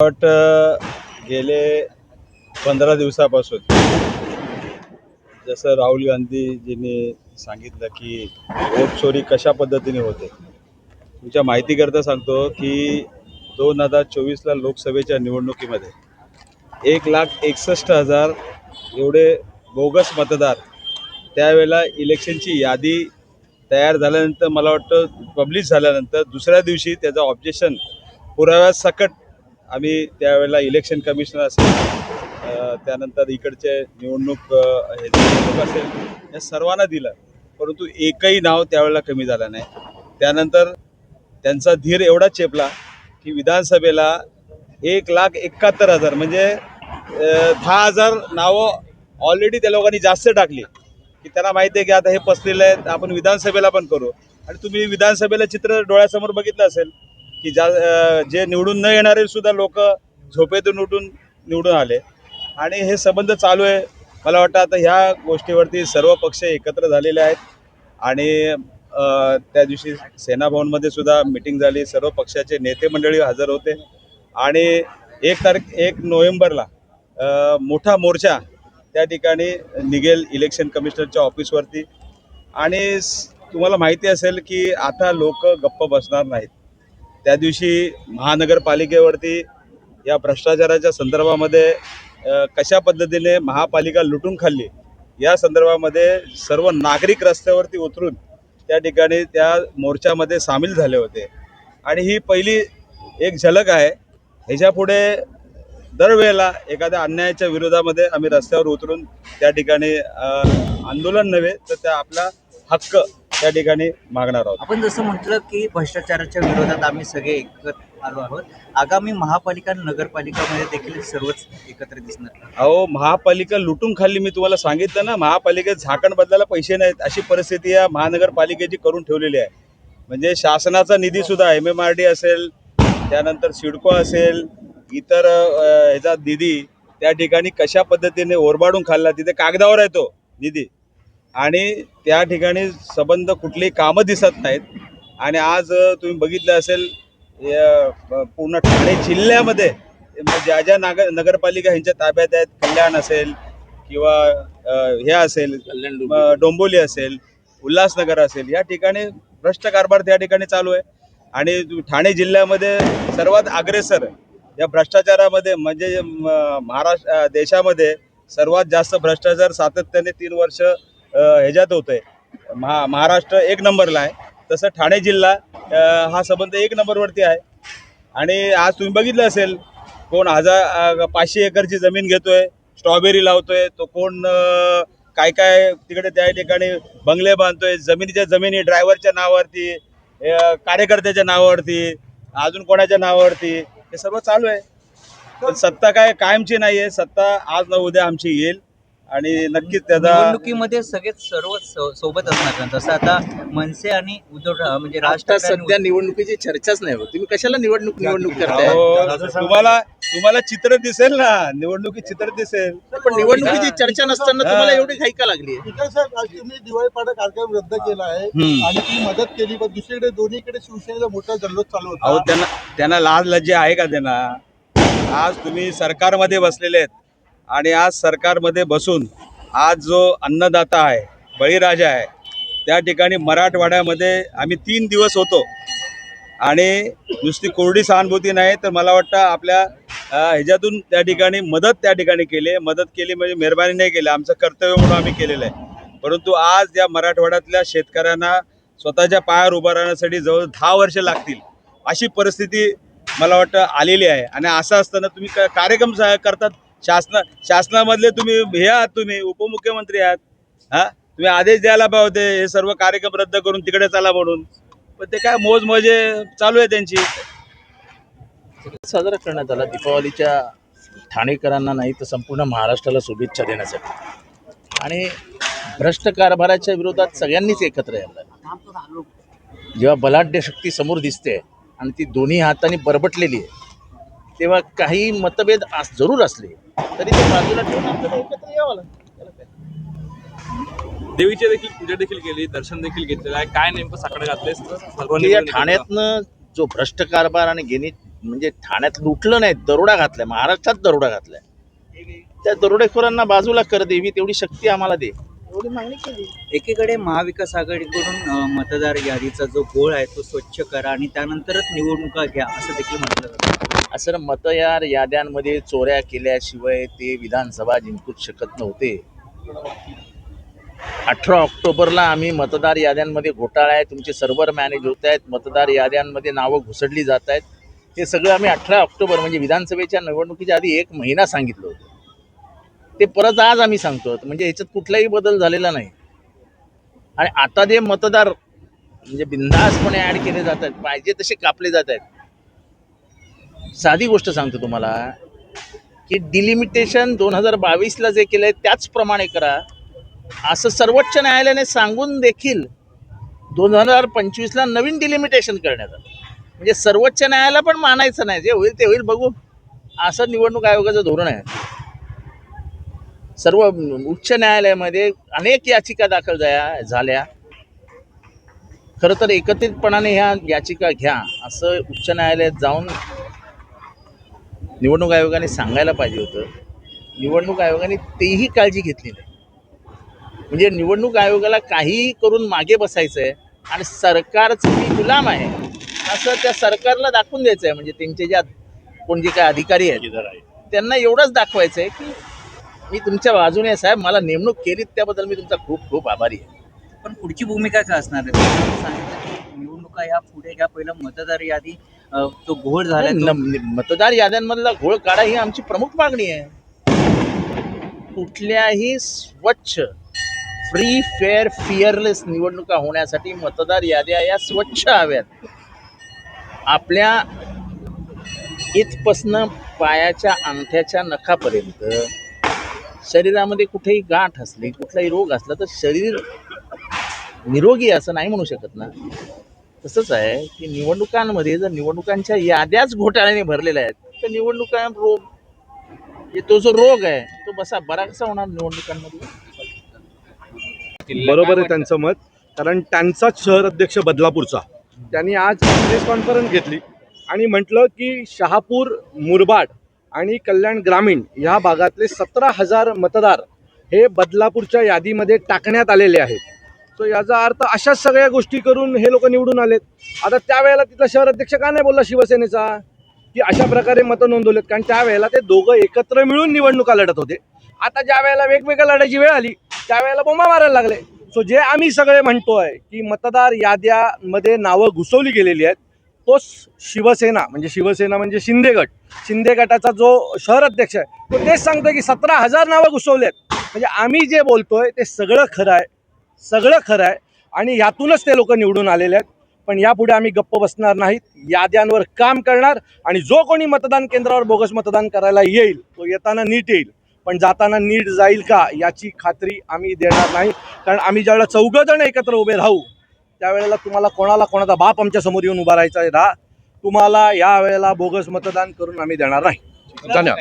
वाटतं uh, गेले पंधरा दिवसापासून. जसं राहुल गांधीजींनी सांगितलं की वोट चोरी कशा पद्धतीने होते. तुमच्या माहितीकरता सांगतो की दोन हजार चोवीसला लोकसभेच्या निवडणुकीमध्ये एक लाख एकसष्ट हजार एवढे बोगस मतदार त्यावेळेला इलेक्शनची यादी तयार झाल्यानंतर मला वाटतं पब्लिश झाल्यानंतर दुसऱ्या दिवशी त्याचं ऑब्जेक्शन पुराव्यासकट आम्ही त्यावेळेला इलेक्शन कमिशनर असेल त्यानंतर इकडचे निवडणूक हे निवडणूक असेल या सर्वांना दिलं. परंतु एकही नाव त्यावेळेला कमी झालं नाही. त्यानंतर त्यांचा धीर एवढा चेपला की विधानसभेला एक लाख एकाहत्तर हजार म्हणजे दहा हजार नावं ऑलरेडी त्या लोकांनी जास्त टाकली. की त्यांना माहिती आहे की आता हे पसलेलं आहे आपण विधानसभेला पण करू. आणि तुम्ही विधानसभेला चित्र डोळ्यासमोर बघितलं असेल की ज्या जे निवडून न येणारे सुद्धा लोक झोपेतून उठून निवडून आले. आणि हे संबंध चालू आहे. मला वाटतं आता ह्या गोष्टीवरती सर्व पक्ष एकत्र झालेले आहेत. आणि त्या दिवशी सेनाभवनमध्ये सुद्धा मिटिंग झाली. सर्व पक्षाचे नेते मंडळी हजर होते. आणि एक तारीख एक नोव्हेंबरला मोठा मोर्चा त्या ठिकाणी निघेल इलेक्शन कमिशनरच्या ऑफिसवरती. आणि तुम्हाला माहिती असेल की आता लोक गप्प बसणार नाहीत. त्या दिवशी महानगरपालिकेवरती या भ्रष्टाचाराच्या संदर्भामध्ये कशा पद्धतीने महापालिका लुटून खाल्ली या संदर्भामध्ये सर्व नागरिक रस्त्यावरती उतरून त्या ठिकाणी त्या मोर्चामध्ये सामील झाले होते. आणि ही पहिली एक झलक आहे. ह्याच्यापुढे दरवेळेला एखाद्या अन्यायाच्या विरोधामध्ये आम्ही रस्त्यावर उतरून त्या ठिकाणी आंदोलन नव्हे तर त्या आपला हक्क त्या ठिकाणी मागणार आहोत. आपण जसं म्हटलं की भ्रष्टाचाराच्या विरोधात आम्ही सगळे एकत्र आलो आहोत. आगामी महापालिका नगरपालिकामध्ये देखील सर्वच एकत्र दिसणार. अहो महापालिका लुटून खाल्ली मी तुम्हाला सांगितलं ना महापालिकेत झाकण बदलायला पैसे नाहीत. अशी परिस्थिती या महानगरपालिकेची करून ठेवलेली आहे. म्हणजे शासनाचा निधी सुद्धा एम एम आर डी असेल त्यानंतर सिडको असेल इतर ह्याचा निधी त्या ठिकाणी कशा पद्धतीने ओरबाडून खाल्ला तिथे कागदावर आहे तो निधी. आणि त्या ठिकाणी संबंध कुठलीही कामं दिसत नाहीत. आणि आज तुम्ही बघितलं असेल पूर्ण ठाणे जिल्ह्यामध्ये ज्या ज्या नागर नगरपालिका ह्यांच्या ताब्यात आहेत कल्याण असेल किंवा हे असेल अ, डोंबिवली. असेल उल्हासनगर असेल या ठिकाणी भ्रष्ट कारभार त्या ठिकाणी चालू आहे. आणि ठाणे जिल्ह्यामध्ये सर्वात अग्रेसर या भ्रष्टाचारामध्ये म्हणजे महाराष्ट्र देशामध्ये सर्वात जास्त भ्रष्टाचार सातत्याने तीन वर्ष ह्याच्यात ह्याच्यात आहे महा महाराष्ट्र एक नंबरला आहे. तसं ठाणे जिल्हा हा संबंध एक नंबरवरती आहे. आणि आज तुम्ही बघितलं असेल कोण हजार पाचशे एकरची जमीन घेतोय स्ट्रॉबेरी लावतोय तो कोण काय काय तिकडे त्या ठिकाणी बंगले बांधतोय जमिनीच्या जमिनी ड्रायव्हरच्या नावावरती कार्यकर्त्याच्या नावावरती अजून कोणाच्या नावावरती हे सर्व चालू आहे. पण सत्ता काय कायमची नाही आहे सत्ता आज न उद्या आमची येईल. आणि नक्कीच त्याचा निवडणुकीमध्ये सगळेच सर्व सोबत असणार तसं आता मनसे आणि उद्धव म्हणजे आणि सध्या निवडणुकीची चर्चाच नाही होत. तुम्ही कशाला निवडणूक निवडणूक करताय? तुम्हाला तुम्हाला चित्र दिसेल ना. निवडणुकीत चित्र दिसेल. पण निवडणुकीची चर्चा नसताना तुम्हाला एवढी घाई का लागली विकास साहेब. आज तुम्ही दिवाळी पाडा कार्यक्रम रद्द केला आहे. आणि ती मदत केली पण दुसरीकडे दोन्हीकडे शिवसेनेचा मोठा जल्लोष चालू होता. त्यांना त्यांना लाज लज्जा आहे का त्यांना? आज तुम्ही सरकारमध्ये बसलेले आहेत. आणि आज सरकारमध्ये बसून आज जो अन्नदाता आहे बळीराजा आहे त्या ठिकाणी मराठवाड्यामध्ये आम्ही तीन दिवस होतो. आणि नुसती कोरडी सहानुभूती नाही तर मला वाटतं आपल्या ह्याच्यातून त्या ठिकाणी मदत त्या ठिकाणी केली आहे. मदत केली म्हणजे मेहरबानी नाही केली आमचं कर्तव्य म्हणून आम्ही केलेलं आहे. परंतु आज या मराठवाड्यातल्या शेतकऱ्यांना स्वतःच्या पायावर उभं राहण्यासाठी जवळ दहा वर्ष लागतील अशी परिस्थिती मला वाटतं आलेली आहे. आणि असं असताना तुम्ही क- कार्यक्रम सा- करतात शासना शासनामधले तुम्ही हे आहात तुम्ही उपमुख्यमंत्री आहात. हा? तुम्ही आदेश द्यायला पाहिजे होते हे सर्व कार्यक्रम रद्द करून तिकडे चला म्हणून. पण ते काय मोज मजे चालू आहे त्यांची. साजरा करण्यात आला दीपावलीच्या ठाणेकरांना नाही तर संपूर्ण महाराष्ट्राला शुभेच्छा देण्यासाठी. आणि भ्रष्ट कारभाराच्या विरोधात सगळ्यांनीच एकत्र यायला जेव्हा बलाढ्य शक्ती समोर दिसते आणि ती दोन्ही हाताने बरबटलेली आहे तेव्हा काही मतभेद आस- जरूर असले तरी ते बाजूला ठेवून आपल्याला एकत्र यावं लागतं. देवीची देखील पूजा देखील केली दर्शन देखील घेतलेलं आहे. काय नेमकं साकडं घातलंय या ठाण्यातनं जो भ्रष्ट कारभार आणि गेनी म्हणजे ठाण्यात लुटलं नाही दरोडा घातलाय महाराष्ट्रात दरोडा घातलाय. त्या दरोडेखोरांना बाजूला कर देवी तेवढी शक्ती आम्हाला दे. एवढी मागणी केली. एकीकडे महाविकास आघाडीकडून मतदार यादीचा जो गोळ आहे तो स्वच्छ करा आणि त्यानंतरच निवडणुका घ्या असं देखील म्हटलं जातं. असं मतदार याद्यांमध्ये चोऱ्या केल्याशिवाय ते विधानसभा जिंकूच शकत नव्हते. अठरा ऑक्टोबरला आम्ही मतदार याद्यांमध्ये घोटाळा आहे. तुमचे सर्व्हर मॅनेज होत आहेत. मतदार याद्यांमध्ये नावं घुसडली जात आहेत. हे सगळं आम्ही अठरा ऑक्टोबर म्हणजे विधानसभेच्या निवडणुकीच्या आधी एक महिना सांगितलं होतं. ते परत आज आम्ही सांगतो. म्हणजे ह्याच्यात कुठलाही बदल झालेला नाही. आणि आता जे मतदार म्हणजे बिंदासपणे ॲड केले जात आहेत पाहिजे तसे कापले जात आहेत. साधी गोष्ट सांगतो तुम्हाला की डिलिमिटेशन दोन हजार बावीसला जे केलंय त्याचप्रमाणे करा. असं सर्वोच्च न्यायालयाने सांगून देखील दोन हजार पंचवीसला नवीन डिलिमिटेशन करण्यात आलं. म्हणजे सर्वोच्च न्यायालय पण मानायचं नाही. जे होईल ते होईल बघू. असं निवडणूक आयोगाचं धोरण आहे. सर्व उच्च न्यायालयामध्ये अनेक याचिका दाखल झाल्या झाल्या. खरं तर एकत्रितपणाने ह्या याचिका घ्या. असं उच्च न्यायालयात जाऊन निवडणूक आयोगाने सांगायला पाहिजे होतं. निवडणूक आयोगाने तेही काळजी घेतली नाही. म्हणजे निवडणूक आयोगाला काहीही करून मागे बसायचं आहे आणि सरकारचं मी गुलाम आहे असं त्या सरकारला दाखवून द्यायचं आहे म्हणजे त्यांचे ज्या कोण जे काय अधिकारी आहेत त्यांना एवढंच दाखवायचं आहे की मी तुमच्या बाजूने आहे साहेब मला नेमणूक केलीत त्याबद्दल मी तुमचा खूप खूप आभारी आहे. पण पुढची भूमिका काय असणार आहे? सांगितलं की निवडणुका ह्या पुढे घ्या. पहिलं मतदार यादी तो घोळ झाला तो- न- मतदार याद्यांमधला घोळ काढा ही आमची प्रमुख मागणी आहे. कुठल्याही स्वच्छ फ्री फेअर फिअरलेस निवडणुका होण्यासाठी मतदार याद्या या स्वच्छ हव्यात. आपल्या इथपासनं पायाच्या अंगठ्याच्या नखापर्यंत शरीरामध्ये कुठेही गाठ असली कुठलाही रोग असला तर शरीर निरोगी असं नाही म्हणू शकत ना. तसंच आहे की निवडणुकांमध्ये जर निवडणुकांच्या याद्याच घोटाळ्याने भरलेल्या आहेत तर निवडणुका रोग तो जो रोग आहे तो बसा बरा कसा होणार निवडणुकांमध्ये. बरोबर आहे त्यांचं मत कारण त्यांचाच शहर अध्यक्ष बदलापूरचा त्यांनी आज प्रेस कॉन्फरन्स घेतली आणि म्हटलं की शहापूर मुरबाड आणि कल्याण ग्रामीण ह्या भागातले सतरा हजार मतदार हे बदलापूरच्या यादीमध्ये टाकण्यात आलेले आहेत. सो याचा अर्थ अशाच सगळ्या गोष्टी करून हे लोक निवडून आलेत. आता त्यावेळेला तिथला शहर अध्यक्ष का नाही बोलला शिवसेनेचा? की अशा प्रकारे मतं नोंदवलेत. कारण त्यावेळेला ते दोघं एकत्र मिळून निवडणुका लढत होते. आता ज्या वेळेला वेगवेगळ्या लढायची वेळ आली त्यावेळेला बोंबा मारायला लागले. सो जे आम्ही सगळे म्हणतोय की मतदार याद्यामध्ये नावं घुसवली गेलेली आहेत तोच शिवसेना म्हणजे शिवसेना म्हणजे शिंदे गट. शिंदे गटाचा जो शहर अध्यक्ष आहे तो तेच सांगतोय की सतरा हजार नावं घुसवलेत. म्हणजे आम्ही जे बोलतोय ते सगळं खरं आहे. सगळं खरं आहे. आणि यातूनच ते लोक निवडून आलेले आहेत. पण यापुढे आम्ही गप्प बसणार नाहीत. याद्यांवर काम करणार. आणि जो कोणी मतदान केंद्रावर बोगस मतदान करायला येईल तो येताना नीट येईल. पण जाताना नीट जाईल का याची खात्री आम्ही देणार नाही. कारण आम्ही ज्यावेळेला चौघं जण एकत्र उभे राहू त्यावेळेला तुम्हाला कोणाला कोणाचा बाप आमच्यासमोर येऊन उभा राहायचा आहे राहा तुम्हाला या वेळेला बोगस मतदान करून आम्ही देणार नाही. धन्यवाद.